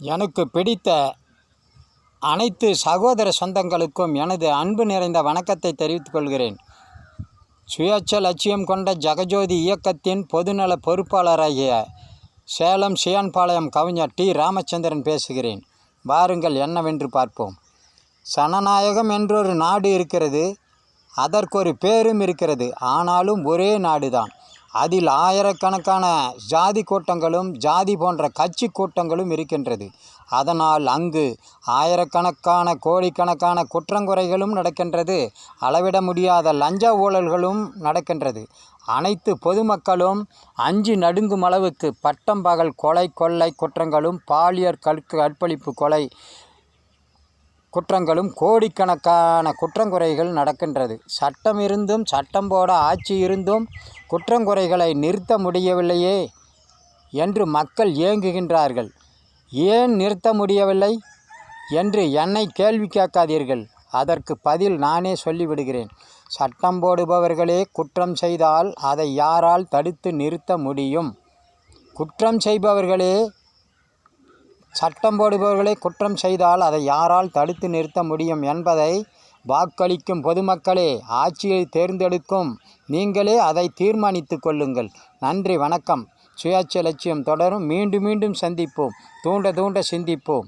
எனக்கு பிடித்த அனைத்து சகோதர சொந்தங்களுக்கும் எனது அன்பு நிறைந்த வணக்கத்தை தெரிவித்துக் கொள்கிறேன். சுயேட்சை லட்சியம் கொண்ட ஜெகஜோதி இயக்கத்தின் பொதுநல பொறுப்பாளராகிய சேலம் சியான்பாளையம் கவிஞர் டி. ராமச்சந்திரன் பேசுகிறேன். வாருங்கள் என்னவென்று பார்ப்போம். சனநாயகம் என்றொரு நாடு இருக்கிறது அதற்கொரு பேரும் இருக்கிறது ஆனாலும் ஒரே நாடுதான். அதில் ஆயிரக்கணக்கான ஜாதி கூட்டங்களும் ஜாதி போன்ற கட்சி கூட்டங்களும் இருக்கின்றது. அதனால் அங்கு ஆயிரக்கணக்கான கோடிக்கணக்கான குற்றங்குறைகளும் நடக்கின்றது. அளவிட முடியாத லஞ்ச ஊழல்களும் நடக்கின்றது. அனைத்து பொதுமக்களும் அஞ்சு நடுங்கும் அளவுக்கு பட்டம் பகல் கொலை கொள்ளை குற்றங்களும் பாலியல் கற்கு கற்பழிப்பு கொலை குற்றங்களும் கோடிக்கணக்கான குற்றங்குறைகள் நடக்கின்றது. சட்டம் இருந்தும் சட்டம் போட ஆட்சி இருந்தும் குற்றங்குறைகளை நிறுத்த முடியவில்லையே என்று மக்கள் ஏங்குகின்றார்கள். ஏன் நிறுத்த முடியவில்லை என்று என்னை கேள்வி கேட்காதீர்கள். அதற்கு பதில் நானே சொல்லிவிடுகிறேன். சட்டம் போடுபவர்களே குற்றம் செய்தால் அதை யாரால் தடுத்து நிறுத்த முடியும்? குற்றம் செய்பவர்களே சட்டம் போடுபவர்களை குற்றம் செய்தால் அதை யாரால் தடுத்து நிறுத்த முடியும் என்பதை வாக்களிக்கும் பொதுமக்களே ஆட்சியை தேர்ந்தெடுக்கும் நீங்களே அதை தீர்மானித்து கொள்ளுங்கள். நன்றி வணக்கம். சுயாட்சி லட்சியம் தொடரும். மீண்டும் மீண்டும் சந்திப்போம். தூண்ட தூண்ட சிந்திப்போம்.